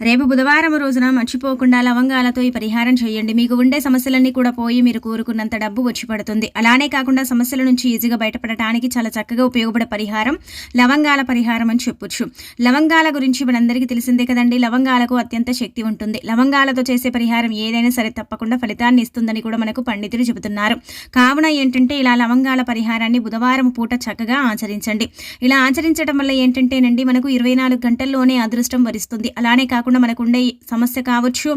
రేపు బుధవారం రోజున మర్చిపోకుండా లవంగాలతో ఈ పరిహారం చేయండి. మీకు ఉండే సమస్యలన్నీ కూడా పోయి మీరు కోరుకున్నంత డబ్బు వచ్చి పడుతుంది. అలానే కాకుండా సమస్యల నుంచి ఈజీగా బయటపడటానికి చాలా చక్కగా ఉపయోగపడే పరిహారం లవంగాల పరిహారం అని చెప్పొచ్చు. లవంగాల గురించి మనందరికీ తెలిసిందే కదండి. లవంగాలకు అత్యంత శక్తి ఉంటుంది. లవంగాలతో చేసే పరిహారం ఏదైనా సరే తప్పకుండా ఫలితాన్ని ఇస్తుందని కూడా మనకు పండితులు చెబుతున్నారు. కావున ఏంటంటే ఇలా లవంగాల పరిహారాన్ని బుధవారం పూట చక్కగా ఆచరించండి. ఇలా ఆచరించడం వల్ల ఏంటంటేనండి మనకు ఇరవై నాలుగు గంటల్లోనే అదృష్టం వరిస్తుంది. అలానే కాకుండా కాకుండా మనకుండే సమస్య కావచ్చు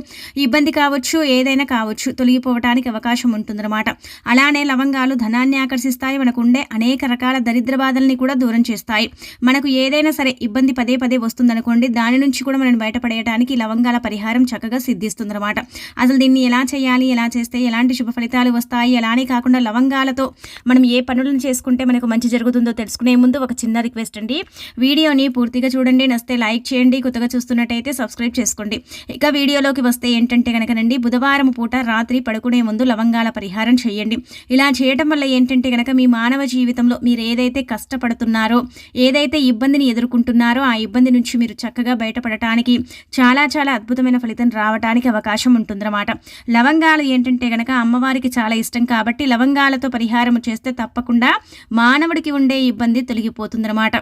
ఇబ్బంది కావచ్చు ఏదైనా కావచ్చు తొలగిపోవటానికి అవకాశం ఉంటుందన్నమాట. అలానే లవంగాలు ధనాన్ని ఆకర్షిస్తాయి మనకు ఉండే అనేక రకాల దరిద్ర బాధల్ని కూడా దూరం చేస్తాయి. మనకు ఏదైనా సరే ఇబ్బంది పదే పదే వస్తుందనుకోండి దాని నుంచి కూడా మనం బయటపడేయడానికి లవంగాల పరిహారం చక్కగా సిద్ధిస్తుందన్నమాట. అసలు దీన్ని ఎలా చేయాలి ఎలా చేస్తే ఎలాంటి శుభ ఫలితాలు వస్తాయి అలానే కాకుండా లవంగాలతో మనం ఏ పనులను చేసుకుంటే మనకు మంచి జరుగుతుందో తెలుసుకునే ముందు ఒక చిన్న రిక్వెస్ట్ అండి. వీడియోని పూర్తిగా చూడండి నస్తే లైక్ చేయండి. కొత్తగా చూస్తున్నట్టయితే సబ్స్క్రైబ్ సబ్స్క్రైబ్ చేసుకోండి. ఇక వీడియోలోకి వస్తే ఏంటంటే కనుకనండి బుధవారం పూట రాత్రి పడుకునే ముందు లవంగాల పరిహారం చేయండి. ఇలా చేయటం వల్ల ఏంటంటే కనుక మీ మానవ జీవితంలో మీరు ఏదైతే కష్టపడుతున్నారో ఏదైతే ఇబ్బందిని ఎదుర్కొంటున్నారో ఆ ఇబ్బంది నుంచి మీరు చక్కగా బయటపడటానికి చాలా చాలా అద్భుతమైన ఫలితం రావడానికి అవకాశం ఉంటుందన్నమాట. లవంగాలు ఏంటంటే కనుక అమ్మవారికి చాలా ఇష్టం కాబట్టి లవంగాలతో పరిహారం చేస్తే తప్పకుండా మానవుడికి ఉండే ఇబ్బంది తొలగిపోతుందన్నమాట.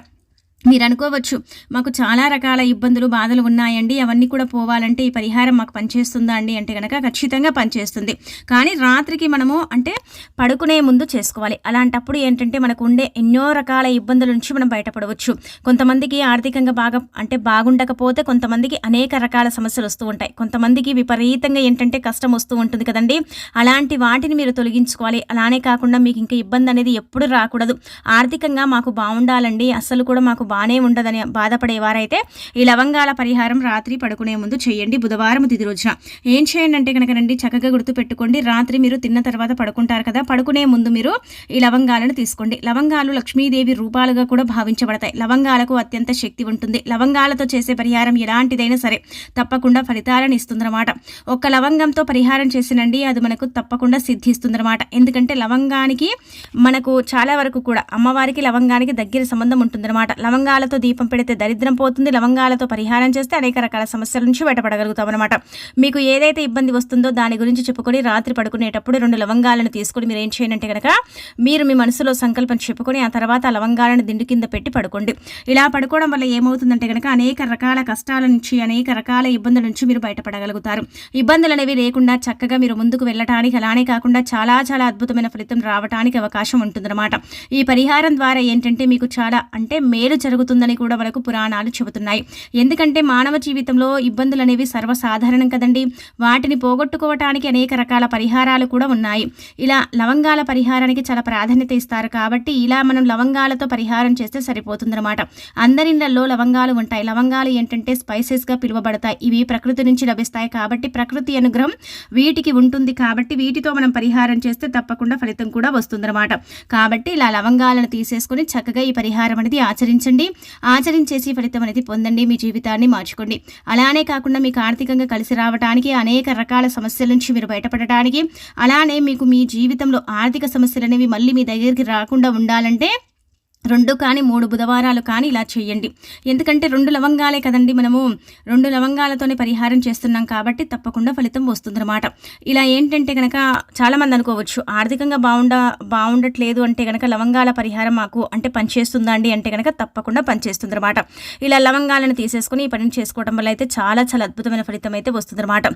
మీరు అనుకోవచ్చు మాకు చాలా రకాల ఇబ్బందులు బాధలు ఉన్నాయండి. అవన్నీ కూడా పోవాలంటే ఈ పరిహారం మాకు పనిచేస్తుందా అండి అంటే కనుక ఖచ్చితంగా పనిచేస్తుంది. కానీ రాత్రికి మనము అంటే పడుకునే ముందు చేసుకోవాలి. అలాంటప్పుడు ఏంటంటే మనకు ఉండే ఎన్నో రకాల ఇబ్బందుల నుంచి మనం బయటపడవచ్చు. కొంతమందికి ఆర్థికంగా బాగా అంటే బాగుండకపోతే కొంతమందికి అనేక రకాల సమస్యలు వస్తూ ఉంటాయి. కొంతమందికి విపరీతంగా ఏంటంటే కష్టం వస్తూ ఉంటుంది కదండి. అలాంటి వాటిని మీరు తొలగించుకోవాలి. అలానే కాకుండా మీకు ఇంకా ఇబ్బంది అనేది ఎప్పుడు రాకూడదు. ఆర్థికంగా మాకు బాగుండాలండి. అసలు కూడా మాకు బాగానే ఉండదని బాధపడేవారైతే ఈ లవంగాల పరిహారం రాత్రి పడుకునే ముందు చేయండి బుధవారం తిది రోజున. ఏం చేయండి అంటే కనుక రండి చక్కగా గుర్తు పెట్టుకోండి రాత్రి మీరు తిన్న తర్వాత పడుకుంటారు కదా పడుకునే ముందు మీరు ఈ లవంగాలను తీసుకోండి. లవంగాలు లక్ష్మీదేవి రూపాలుగా కూడా భావించబడతాయి. లవంగాలకు అత్యంత శక్తి ఉంటుంది. లవంగాలతో చేసే పరిహారం ఎలాంటిదైనా సరే తప్పకుండా ఫలితాలను ఇస్తుందన్నమాట. ఒక్క లవంగంతో పరిహారం చేసినండి అది మనకు తప్పకుండా సిద్ధిస్తుందన్నమాట. ఎందుకంటే లవంగానికి మనకు చాలా వరకు కూడా అమ్మవారికి లవంగానికి దగ్గర సంబంధం ఉంటుందన్నమాట. లవంగ లవంగాలతో దీపం పెడితే దరిద్రం పోతుంది. లవంగాలతో పరిహారం చేస్తే అనేక రకాల సమస్యల నుంచి బయటపడగలుగుతాం అనమాట మీకు ఏదైతే ఇబ్బంది వస్తుందో దాని గురించి చెప్పుకొని రాత్రి పడుకునేటప్పుడు రెండు లవంగాలను తీసుకొని మీరు ఏం చేయనంటే కనుక మీరు మీ మనసులో సంకల్పం చెప్పుకొని ఆ తర్వాత ఆ లవంగాలను దిండు కింద పెట్టి పడుకోండి. ఇలా పడుకోవడం వల్ల ఏమవుతుందంటే కనుక అనేక రకాల కష్టాల నుంచి అనేక రకాల ఇబ్బందుల నుంచి మీరు బయటపడగలుగుతారు. ఇబ్బందులు అనేవి లేకుండా చక్కగా మీరు ముందుకు వెళ్ళటానికి అలానే కాకుండా చాలా చాలా అద్భుతమైన ఫలితం రావడానికి అవకాశం ఉంటుందన్నమాట. ఈ పరిహారం ద్వారా ఏంటంటే మీకు చాలా అంటే మేలు జరుగుతుందని కూడా మనకు పురాణాలు చెబుతున్నాయి. ఎందుకంటే మానవ జీవితంలో ఇబ్బందులు అనేవి సర్వసాధారణం కదండి. వాటిని పోగొట్టుకోవటానికి అనేక రకాల పరిహారాలు కూడా ఉన్నాయి. ఇలా లవంగాల పరిహారానికి చాలా ప్రాధాన్యత ఇస్తారు కాబట్టి ఇలా మనం లవంగాలతో పరిహారం చేస్తే సరిపోతుందన్నమాట. అందరిలో లవంగాలు ఉంటాయి. లవంగాలు ఏంటంటే స్పైసెస్గా పిలువబడతాయి. ఇవి ప్రకృతి నుంచి లభిస్తాయి కాబట్టి ప్రకృతి అనుగ్రహం వీటికి ఉంటుంది కాబట్టి వీటితో మనం పరిహారం చేస్తే తప్పకుండా ఫలితం కూడా వస్తుందన్నమాట. కాబట్టి ఇలా లవంగాలను తీసేసుకొని చక్కగా ఈ పరిహారం అనేది ఆచరించండి. చేయండి ఆచరించేసి ఫలితం అనేది పొందండి మీ జీవితాన్ని మార్చుకోండి. అలానే కాకుండా మీకు ఆర్థికంగా కలిసి రావడానికి అనేక రకాల సమస్యల నుంచి మీరు బయటపడటానికి అలానే మీకు మీ జీవితంలో ఆర్థిక సమస్యలు అనేవి మళ్ళీ మీ దగ్గరికి రాకుండా ఉండాలంటే రెండు కానీ మూడు బుధవారాలు కానీ ఇలా చేయండి. ఎందుకంటే రెండు లవంగాలే కదండి మనము. రెండు లవంగాలతోనే పరిహారం చేస్తున్నాం కాబట్టి తప్పకుండా ఫలితం వస్తుందన్నమాట. ఇలా ఏంటంటే కనుక చాలామంది అనుకోవచ్చు ఆర్థికంగా బాగుండ బాగుండట్లేదు అంటే కనుక లవంగాల పరిహారం మాకు అంటే పనిచేస్తుందా అండి అంటే కనుక తప్పకుండా పనిచేస్తుందన్నమాట. ఇలా లవంగాలను తీసేసుకుని ఈ పనిని చేసుకోవడం వల్ల అయితే చాలా చాలా అద్భుతమైన ఫలితం అయితే వస్తుందన్నమాట.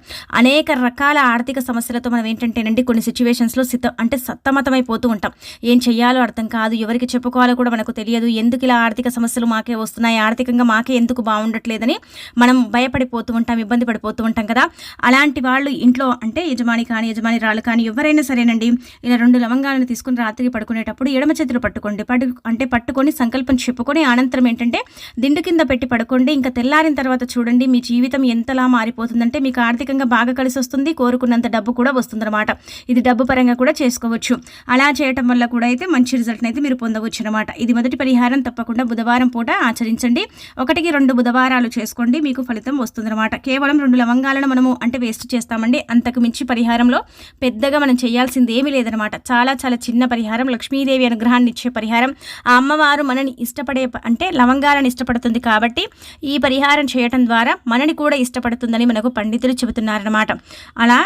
అనేక రకాల ఆర్థిక సమస్యలతో మనం ఏంటంటేనండి కొన్ని సిచ్యువేషన్స్లో సిద్ధ అంటే సత్తమతమైపోతూ ఉంటాం. ఏం చేయాలో అర్థం కాదు ఎవరికి చెప్పుకోవాలో కూడా మనకు తెలియదు. ఎందుకు ఇలా ఆర్థిక సమస్యలు మాకే వస్తున్నాయి? ఆర్థికంగా మాకే ఎందుకు బాగుండట్లేదని మనం భయపడిపోతూ ఉంటాం ఇబ్బంది పడిపోతూ ఉంటాం కదా. అలాంటి వాళ్ళు ఇంట్లో అంటే యజమాని కానీ యజమాని రాళ్ళు కానీ ఎవరైనా సరేనండి. ఇలా రెండు లవంగాలను తీసుకుని రాత్రికి పడుకునేటప్పుడు ఎడమ చేతులు పట్టుకోండి. పడు అంటే పట్టుకొని సంకల్పం చెప్పుకొని అనంతరం ఏంటంటే దిండు కింద పెట్టి పడుకోండి. ఇంకా తెల్లారిన తర్వాత చూడండి మీ జీవితం ఎంతలా మారిపోతుందంటే మీకు ఆర్థికంగా బాగా కలిసి వస్తుంది. కోరుకున్నంత డబ్బు కూడా వస్తుందన్నమాట. ఇది డబ్బు పరంగా కూడా చేసుకోవచ్చు. అలా చేయటం వల్ల కూడా అయితే మంచి రిజల్ట్ని అయితే మీరు పొందవచ్చు అనమాట ఇది ఇది మొదటి పరిహారం తప్పకుండా బుధవారం పూట ఆచరించండి. ఒకటికి రెండు బుధవారాలు చేసుకోండి. మీకు ఫలితం వస్తుందన్నమాట. కేవలం రెండు లవంగాలను మనము అంటే వేస్ట్ చేస్తామండి. అంతకు మించి పరిహారంలో పెద్దగా మనం చేయాల్సింది ఏమీ లేదనమాట చాలా చాలా చిన్న పరిహారం. లక్ష్మీదేవి అనుగ్రహాన్ని ఇచ్చే పరిహారం. ఆ అమ్మవారు మనని ఇష్టపడే అంటే లవంగాలను ఇష్టపడుతుంది కాబట్టి ఈ పరిహారం చేయటం ద్వారా మనని కూడా ఇష్టపడుతుందని మనకు పండితులు చెబుతున్నారన్నమాట. అలా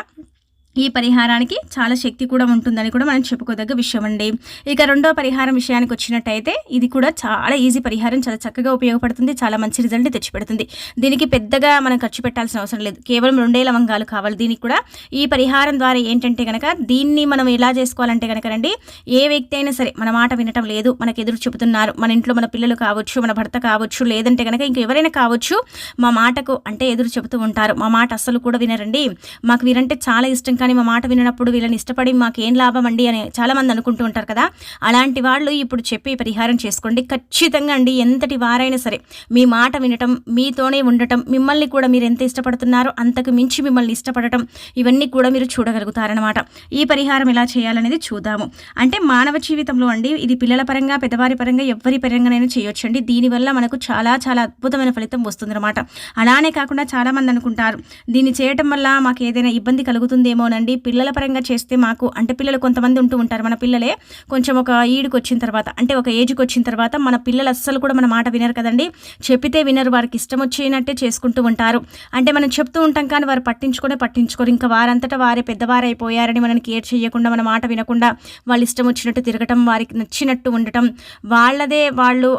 ఈ పరిహారానికి చాలా శక్తి కూడా ఉంటుందని కూడా మనం చెప్పుకోదగ్గ విషయం అండి ఇక రెండో పరిహారం విషయానికి వచ్చినట్టయితే ఇది కూడా చాలా ఈజీ పరిహారం చాలా చక్కగా ఉపయోగపడుతుంది చాలా మంచి రిజల్ట్ తెచ్చిపెడుతుంది. దీనికి పెద్దగా మనం ఖర్చు పెట్టాల్సిన అవసరం లేదు. కేవలం రెండే లవంగాలు కావాలి. దీనికి కూడా ఈ పరిహారం ద్వారా ఏంటంటే కనుక దీన్ని మనం ఎలా చేసుకోవాలంటే కనుక రండి ఏ వ్యక్తి అయినా సరే మన మాట వినటం లేదు మనకు ఎదురు చెబుతున్నారు మన ఇంట్లో మన పిల్లలు కావచ్చు మన భర్త కావచ్చు లేదంటే కనుక ఇంక ఎవరైనా కావచ్చు మా మాటకు అంటే ఎదురు చెబుతూ ఉంటారు. మా మాట అస్సలు కూడా వినరండి. మాకు వీరంటే చాలా ఇష్టం కానీ మా మాట వినప్పుడు వీళ్ళని ఇష్టపడి మాకేం లాభం అండి అని చాలామంది అనుకుంటూ ఉంటారు కదా. అలాంటి వాళ్ళు ఇప్పుడు చెప్పి పరిహారం చేసుకోండి. ఖచ్చితంగా అండి ఎంతటి వారైనా సరే మీ మాట వినటం మీతోనే ఉండటం మిమ్మల్ని కూడా మీరు ఎంత ఇష్టపడుతున్నారో అంతకు మించి మిమ్మల్ని ఇష్టపడటం ఇవన్నీ కూడా మీరు చూడగలుగుతారనమాట ఈ పరిహారం ఎలా చేయాలనేది చూద్దాము. అంటే మానవ జీవితంలో అండి ఇది పిల్లల పరంగా పెద్దవారి పరంగా ఎవరి పరంగానైనా చేయొచ్చండి. దీనివల్ల మనకు చాలా చాలా అద్భుతమైన ఫలితం వస్తుందన్నమాట. అలానే కాకుండా చాలామంది అనుకుంటారు దీన్ని చేయటం వల్ల మాకు ఏదైనా ఇబ్బంది కలుగుతుందేమో కలుగుతుందేమోనండి పిల్లల పరంగా చేస్తే మాకు అంటే పిల్లలు కొంతమంది ఉంటూ ఉంటారు. మన పిల్లలే కొంచెం ఒక ఈడుకు వచ్చిన తర్వాత అంటే ఒక ఏజ్కి వచ్చిన తర్వాత మన పిల్లలు అస్సలు కూడా మన మాట వినరు కదండి. చెప్పితే వినరు వారికి ఇష్టం వచ్చినట్టే చేసుకుంటూ ఉంటారు. అంటే మనం చెప్తూ ఉంటాం కానీ వారు పట్టించుకునే పట్టించుకోరు. ఇంకా వారంతటా వారే పెద్దవారైపోయారని మనం కేర్ చేయకుండా మన మాట వినకుండా వాళ్ళు ఇష్టం వచ్చినట్టు తిరగటం వారికి నచ్చినట్టు ఉండటం వాళ్ళదే వాళ్ళు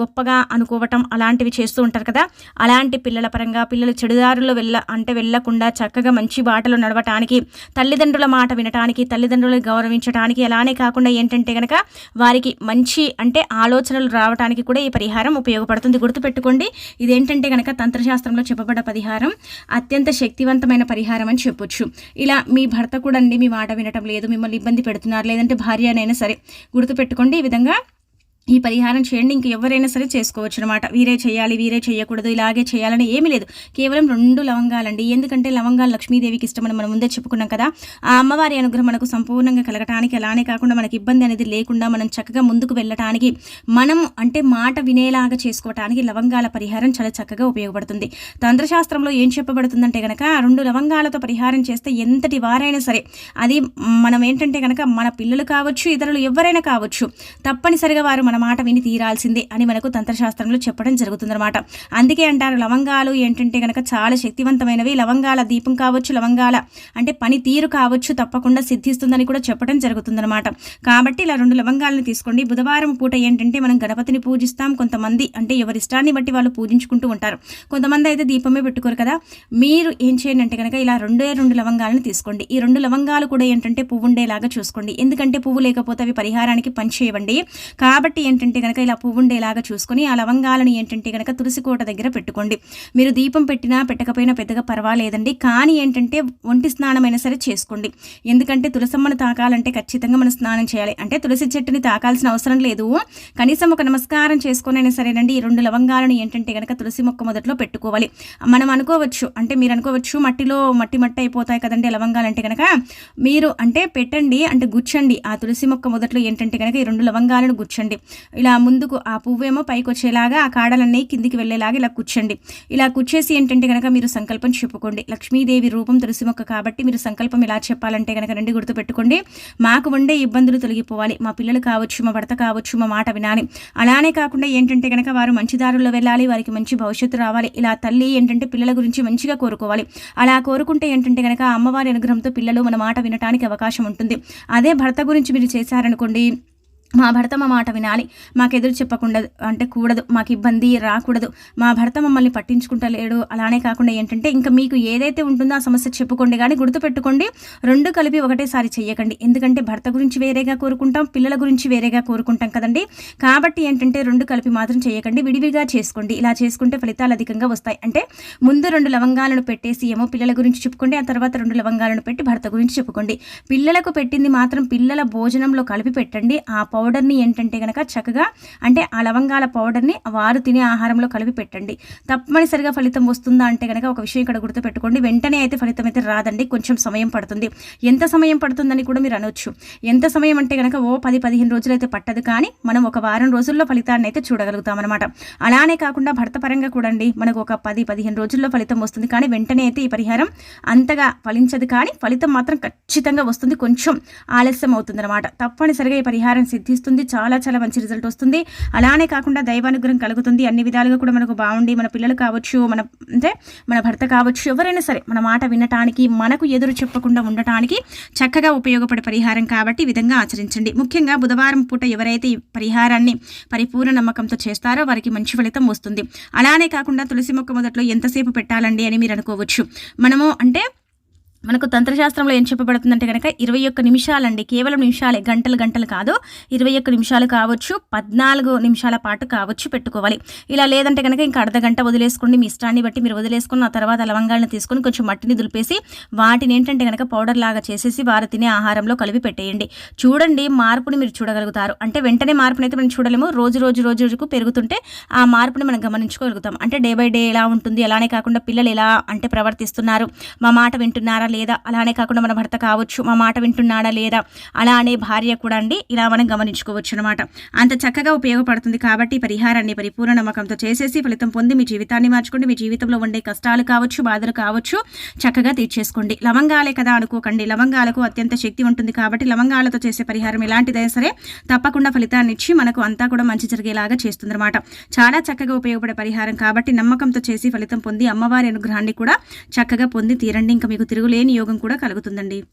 గొప్పగా అనుకోవటం అలాంటివి చేస్తూ ఉంటారు కదా. అలాంటి పిల్లల పరంగా పిల్లలు చెడుదారులు వెళ్ళ అంటే వెళ్ళకుండా చక్కగా మంచి బాటలు నడవటానికి తల్లిదండ్రుల మాట వినటానికి తల్లిదండ్రులను గౌరవించడానికి అలానే కాకుండా ఏంటంటే కనుక వారికి మంచి అంటే ఆలోచనలు రావడానికి కూడా ఈ పరిహారం ఉపయోగపడుతుంది. గుర్తుపెట్టుకోండి ఇదేంటంటే కనుక తంత్రశాస్త్రంలో చెప్పబడ్డ పరిహారం అత్యంత శక్తివంతమైన పరిహారం అని చెప్పొచ్చు. ఇలా మీ భర్త కూడా అండి మీ మాట వినటం లేదు మిమ్మల్ని ఇబ్బంది పెడుతున్నారు లేదంటే భార్య అయినా సరే గుర్తుపెట్టుకోండి ఈ విధంగా ఈ పరిహారం చేయండి ఇంక ఎవరైనా సరే చేసుకోవచ్చు అనమాట వీరే చేయాలి వీరే చేయకూడదు ఇలాగే చేయాలని ఏమీ లేదు. కేవలం రెండు లవంగాలండి. ఎందుకంటే లవంగాలు లక్ష్మీదేవికి ఇష్టమని మనం ముందే చెప్పుకున్నాం కదా. ఆ అమ్మవారి అనుగ్రహం మనకు సంపూర్ణంగా కలగటానికి అలానే కాకుండా మనకి ఇబ్బంది అనేది లేకుండా మనం చక్కగా ముందుకు వెళ్ళటానికి మనం అంటే మాట వినేలాగా చేసుకోవటానికి లవంగాల పరిహారం చాలా చక్కగా ఉపయోగపడుతుంది. తంత్రశాస్త్రంలో ఏం చెప్పబడుతుందంటే కనుక రెండు లవంగాలతో పరిహారం చేస్తే ఎంతటి వారైనా సరే అది మనం ఏంటంటే కనుక మన పిల్లలు కావచ్చు ఇతరులు ఎవరైనా కావచ్చు తప్పనిసరిగా వారు మన మాట విని తీరాల్సిందే అని మనకు తంత్రశాస్త్రంలో చెప్పడం జరుగుతుందన్నమాట. అందుకే అంటారు లవంగాలు ఏంటంటే కనుక చాలా శక్తివంతమైనవి. లవంగాల దీపం కావచ్చు లవంగాల అంటే పని తీరు కావచ్చు తప్పకుండా సిద్ధిస్తుందని కూడా చెప్పడం జరుగుతుందన్నమాట. కాబట్టి ఇలా రెండు లవంగాలను తీసుకోండి. బుధవారం పూట ఏంటంటే మనం గణపతిని పూజిస్తాం. కొంతమంది అంటే ఎవరి ఇష్టాన్ని బట్టి వాళ్ళు పూజించుకుంటూ ఉంటారు. కొంతమంది అయితే దీపమే పెట్టుకోరు కదా. మీరు ఏం చేయండి అంటే కనుక ఇలా రెండే రెండు లవంగాలను తీసుకోండి. ఈ రెండు లవంగాలు కూడా ఏంటంటే పువ్వు ఉండేలాగా చూసుకోండి. ఎందుకంటే పువ్వు లేకపోతే అవి పరిహారానికి పనిచేయవండి. కాబట్టి ఏంటంటే కనుక ఇలా పువ్వు ఉండేలాగా చూసుకొని ఆ లవంగాలను ఏంటంటే కనుక తులసి కోట దగ్గర పెట్టుకోండి. మీరు దీపం పెట్టినా పెట్టకపోయినా పెద్దగా పర్వాలేదండి. కానీ ఏంటంటే ఒంటి స్నానమైనా సరే చేసుకోండి. ఎందుకంటే తులసమ్మను తాకాలంటే ఖచ్చితంగా మనం స్నానం చేయాలి. అంటే తులసి చెట్టుని తాకాల్సిన అవసరం లేదు. కనీసం ఒక నమస్కారం చేసుకునైనా సరేనండి. ఈ రెండు లవంగాలను ఏంటంటే కనుక తులసి మొక్క మొదట్లో పెట్టుకోవాలి. మనం అనుకోవచ్చు అంటే మీరు అనుకోవచ్చు మట్టిలో మట్టి మట్టి అయిపోతాయి కదండి లవంగాలు అంటే కనుక మీరు అంటే పెట్టండి అంటే గుచ్చండి. ఆ తులసి మొక్క మొదట్లో ఏంటంటే కనుక ఈ రెండు లవంగాలను గుచ్చండి. ఇలా ముందుకు ఆ పువ్వేమో పైకి వచ్చేలాగా ఆ కాడలన్నీ కిందికి వెళ్ళేలాగా ఇలా కూర్చోండి. ఇలా కూర్చేసి ఏంటంటే కనుక మీరు సంకల్పం చెప్పుకోండి. లక్ష్మీదేవి రూపం తులసి మొక్క కాబట్టి మీరు సంకల్పం ఇలా చెప్పాలంటే కనుక రెండు గుర్తుపెట్టుకోండి. మాకు ఉండే ఇబ్బందులు తొలగిపోవాలి. మా పిల్లలు కావచ్చు మా భర్త కావచ్చు మా మాట వినాలి. అలానే కాకుండా ఏంటంటే కనుక వారు మంచి దారుల్లో వెళ్ళాలి వారికి మంచి భవిష్యత్తు రావాలి. ఇలా తల్లి ఏంటంటే పిల్లల గురించి మంచిగా కోరుకోవాలి. అలా కోరుకుంటే ఏంటంటే కనుక అమ్మవారి అనుగ్రహంతో పిల్లలు మన మాట వినటానికి అవకాశం ఉంటుంది. అదే భర్త గురించి మీరు చేశారనుకోండి మా భర్త మా మాట వినాలి. మాకు ఎదురు చెప్పకుండా అంటే కూడదు. మాకు ఇబ్బంది రాకూడదు. మా భర్త మమ్మల్ని పట్టించుకుంటలేడు. అలానే కాకుండా ఏంటంటే ఇంకా మీకు ఏదైతే ఉంటుందో ఆ సమస్య చెప్పుకోండి కానీ గుర్తుపెట్టుకోండి. రెండు కలిపి ఒకటేసారి చెయ్యకండి. ఎందుకంటే భర్త గురించి వేరేగా కోరుకుంటాం పిల్లల గురించి వేరేగా కోరుకుంటాం కదండి. కాబట్టి ఏంటంటే రెండు కలిపి మాత్రం చేయకండి విడివిగా చేసుకోండి. ఇలా చేసుకుంటే ఫలితాలు అధికంగా వస్తాయి. అంటే ముందు రెండు లవంగాలను పెట్టేసి ఏమో పిల్లల గురించి చెప్పుకోండి. ఆ తర్వాత రెండు లవంగాలను పెట్టి భర్త గురించి చెప్పుకోండి. పిల్లలకు పెట్టింది మాత్రం పిల్లల భోజనంలో కలిపి పెట్టండి. ఆ పౌ పౌడర్ని ఏంటంటే కనుక చక్కగా అంటే ఆ లవంగాల పౌడర్ని వారు తినే ఆహారంలో కలిపి పెట్టండి. తప్పనిసరిగా ఫలితం వస్తుందా అంటే కనుక ఒక విషయం ఇక్కడ గుర్తుపెట్టుకోండి. వెంటనే అయితే ఫలితం అయితే రాదండి. కొంచెం సమయం పడుతుంది. ఎంత సమయం పడుతుందని కూడా మీరు అనొచ్చు. ఎంత సమయం అంటే కనుక ఓ పది పదిహేను రోజులు అయితే పట్టదు కానీ మనం ఒక వారం రోజుల్లో ఫలితాన్ని అయితే చూడగలుగుతాం అనమాట అలానే కాకుండా భర్త పరంగా కూడా అండి మనకు ఒక పది పదిహేను రోజుల్లో ఫలితం వస్తుంది కానీ వెంటనే అయితే ఈ పరిహారం అంతగా ఫలించదు కానీ ఫలితం మాత్రం ఖచ్చితంగా వస్తుంది. కొంచెం ఆలస్యం అవుతుంది అనమాట తప్పనిసరిగా ఈ పరిహారం సిద్ధిస్తుంది చాలా చాలా మంచి రిజల్ట్ వస్తుంది. అలానే కాకుండా దైవానుగ్రహం కలుగుతుంది. అన్ని విధాలుగా కూడా మనకు బాగుండి మన పిల్లలు కావచ్చు మన అంటే మన భర్త కావచ్చు ఎవరైనా సరే మన మాట వినటానికి మనకు ఎదురు చెప్పకుండా ఉండటానికి చక్కగా ఉపయోగపడే పరిహారం కాబట్టి ఈ విధంగా ఆచరించండి. ముఖ్యంగా బుధవారం పూట ఎవరైతే ఈ పరిహారాన్ని పరిపూర్ణ నమ్మకంతో చేస్తారో వారికి మంచి ఫలితం వస్తుంది. అలానే కాకుండా తులసి మొక్క మొదట్లో ఎంతసేపు పెట్టాలండి అని మీరు అనుకోవచ్చు. మనము అంటే మనకు తంత్రశాస్త్రంలో ఏం చెప్పబడుతుందంటే కనుక ఇరవై ఒక్క నిమిషాలండి కేవలం నిమిషాలే గంటలు గంటలు కాదు ఇరవై ఒక్క నిమిషాలు కావచ్చు పద్నాలుగు నిమిషాల పాటు కావచ్చు పెట్టుకోవాలి. ఇలా లేదంటే కనుక ఇంకా అర్ధ గంట వదిలేసుకోండి మీ ఇష్టాన్ని బట్టి మీరు వదిలేసుకున్న ఆ తర్వాత లవంగాలను తీసుకొని కొంచెం మట్టిని దులిపేసి వాటిని ఏంటంటే కనుక పౌడర్ లాగా చేసేసి వారు తినే ఆహారంలో కలిపి పెట్టేయండి. చూడండి మార్పుని మీరు చూడగలుగుతారు. అంటే వెంటనే మార్పుని అయితే మనం చూడలేము. రోజు రోజు రోజు రోజుకు పెరుగుతుంటే ఆ మార్పుని మనం గమనించుకోగలుగుతాం. అంటే డే బై డే ఎలా ఉంటుంది అలానే కాకుండా పిల్లలు ఎలా అంటే ప్రవర్తిస్తున్నారు మా మాట వింటున్నారా లేదా? అలానే కాకుండా మన భర్త కావచ్చు మా మాట వింటున్నాడా లేదా? అలానే భార్య కూడా అండి ఇలా మనం గమనించుకోవచ్చు అనమాట అంత చక్కగా ఉపయోగపడుతుంది కాబట్టి పరిహారాన్ని పరిపూర్ణ నమ్మకంతో చేసేసి ఫలితం పొంది మీ జీవితాన్ని మార్చుకోండి. మీ జీవితంలో ఉండే కష్టాలు కావచ్చు బాధలు కావచ్చు చక్కగా తీర్చేసుకోండి. లవంగాలే కదా అనుకోకండి. లవంగాలకు అత్యంత శక్తి ఉంటుంది కాబట్టి లవంగాలతో చేసే పరిహారం ఎలాంటిదైనా సరే తప్పకుండా ఫలితాన్ని ఇచ్చి మనకు అంతా కూడా మంచి జరిగేలాగా చేస్తుందన్నమాట. చాలా చక్కగా ఉపయోగపడే పరిహారం కాబట్టి నమ్మకంతో చేసి ఫలితం పొంది అమ్మవారి అనుగ్రహాన్ని కూడా చక్కగా పొంది తీరండి. ఇంకా మీకు తిరుగులే యోగం కూడా కలుగుతుందండి.